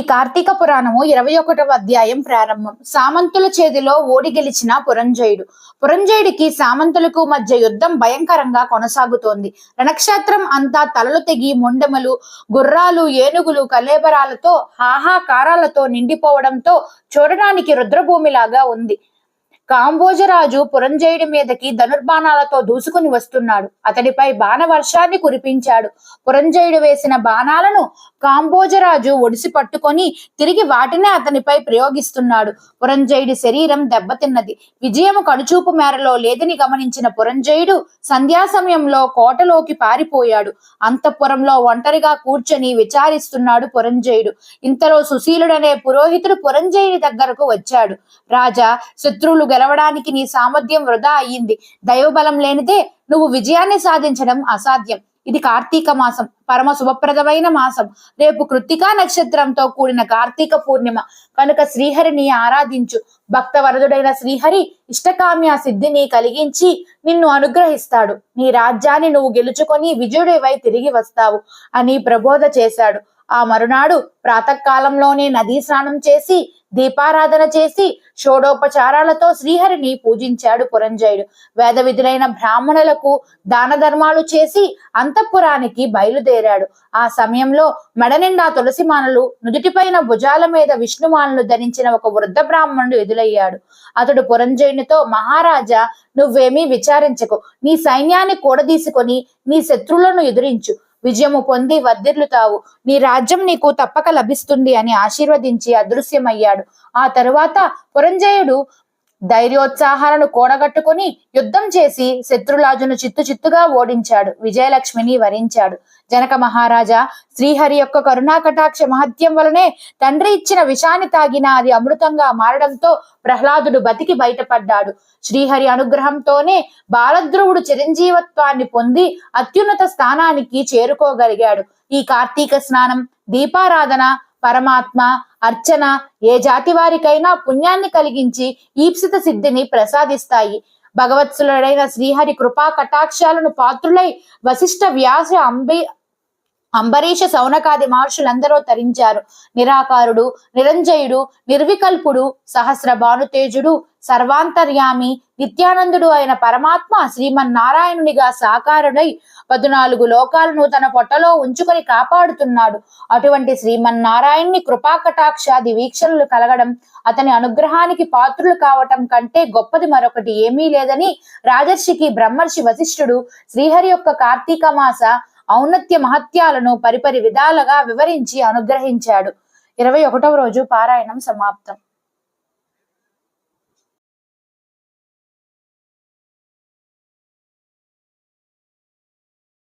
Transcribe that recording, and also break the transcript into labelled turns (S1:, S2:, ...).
S1: ఈ కార్తీక పురాణము ఇరవై ఒకటవ అధ్యాయం ప్రారంభం. సామంతుల చేతిలో ఓడి గెలిచిన పురంజయుడు. పురంజయుడికి సామంతులకు మధ్య యుద్ధం భయంకరంగా కొనసాగుతోంది. రణక్షేత్రం అంతా తలలు తెగి ముండమలు గుర్రాలు ఏనుగులు కలేబరాలతో హాహాకారాలతో నిండిపోవడంతో చూడడానికి రుద్రభూమిలాగా ఉంది. కాంబోజరాజు పురంజయుడి మీదకి ధనుర్బాణాలతో దూసుకుని వస్తున్నాడు. అతడిపై బాణ వర్షాన్ని కురిపించాడు. పురంజయుడు వేసిన బాణాలను కాంబోజరాజు ఒడిసి పట్టుకొని తిరిగి వాటినే అతనిపై ప్రయోగిస్తున్నాడు. పురంజయుడి శరీరం దెబ్బతిన్నది. విజయం కనుచూపు మేరలో లేదని గమనించిన పురంజయుడు సంధ్యా సమయంలో కోటలోకి పారిపోయాడు. అంతఃపురంలో ఒంటరిగా కూర్చొని విచారిస్తున్నాడు పురంజయుడు. ఇంతలో సుశీలుడనే పురోహితుడు పురంజయుడి దగ్గరకు వచ్చాడు. రాజా శత్రువులు గెలవడానికి నీ సామర్థ్యం వృధా అయ్యింది. దైవబలం లేనిదే నువ్వు విజయాన్ని సాధించడం అసాధ్యం. ఇది కార్తీక మాసం. పరమ శుభప్రదమైన మాసం. రేపు కృత్తికా నక్షత్రంతో కూడిన కార్తీక పూర్ణిమ. కనుక శ్రీహరిని ఆరాధించు. భక్త వరదుడైన శ్రీహరి ఇష్టకామ్య సిద్ధిని కలిగించి నిన్ను అనుగ్రహిస్తాడు. నీ రాజ్యాన్ని నువ్వు గెలుచుకొని విజయుడివై తిరిగి వస్తావు అని ప్రబోధ చేశాడు. ఆ మరునాడు ప్రాతకాలంలోనే నదీ స్నానం చేసి దీపారాధన చేసి షోడోపచారాలతో శ్రీహరిని పూజించాడు పురంజయుడు. వేద విధులైన బ్రాహ్మణులకు దాన ధర్మాలు చేసి అంతఃపురానికి బయలుదేరాడు. ఆ సమయంలో మెడనిండా తులసిమానలు నుదుటిపైన భుజాల మీద విష్ణుమానలు ధరించిన ఒక వృద్ధ బ్రాహ్మణుడు ఎదులయ్యాడు అతడు పురంజయునితో మహారాజా నువ్వేమీ విచారించకు. నీ సైన్యాన్ని కూడదీసుకొని నీ శత్రువులను ఎదురించు. విజయము పొంది వర్ధిల్లుతావు నీ రాజ్యం నీకు తప్పక లభిస్తుంది అని ఆశీర్వదించి అదృశ్యమయ్యాడు. ఆ తరువాత పురంజయుడు ధైర్యోత్సాహాలను కూడగట్టుకుని యుద్ధం చేసి శత్రులాజును చిత్తు చిత్తుగా ఓడించాడు. విజయలక్ష్మిని వరించాడు. జనక మహారాజా శ్రీహరి యొక్క కరుణాకటాక్ష మహత్యం వలనే తండ్రి ఇచ్చిన విషాన్ని తాగిన అది అమృతంగా మారడంతో ప్రహ్లాదుడు బతికి బయటపడ్డాడు. శ్రీహరి అనుగ్రహంతోనే బాలధ్రువుడు చిరంజీవత్వాన్ని పొంది అత్యున్నత స్థానానికి చేరుకోగలిగాడు. ఈ కార్తీక స్నానం దీపారాధన పరమాత్మ అర్చన ఏ జాతి వారికైనా పుణ్యాన్ని కలిగించి ఈప్సిత సిద్ధిని ప్రసాదిస్తాయి. భగవత్సులుడైన శ్రీహరి కృపా కటాక్షాలను పాత్రులై వశిష్ఠ వ్యాస అంబి అంబరీష సౌనకాది మహర్షులందరూ తరించారు. నిరాకారుడు నిరంజయుడు నిర్వికల్పుడు సహస్ర భానుతేజుడు సర్వాంతర్యామి నిత్యానందుడు అయిన పరమాత్మ శ్రీమన్నారాయణునిగా సాకారుడై పద్నాలుగు లోకాలను తన పొట్టలో ఉంచుకొని కాపాడుతున్నాడు. అటువంటి శ్రీమన్నారాయణ్ణి కృపాకటాక్షాది వీక్షణలు కలగడం అతని అనుగ్రహానికి పాత్రులు కావటం కంటే గొప్పది మరొకటి ఏమీ లేదని రాజర్షికి బ్రహ్మర్షి వశిష్ఠుడు శ్రీహరి యొక్క కార్తీక మాస ఔన్నత్య మహత్యాలను పరిపరి విధాలుగా వివరించి అనుగ్రహించాడు. ఇరవై ఒకటవ రోజు పారాయణం సమాప్తం.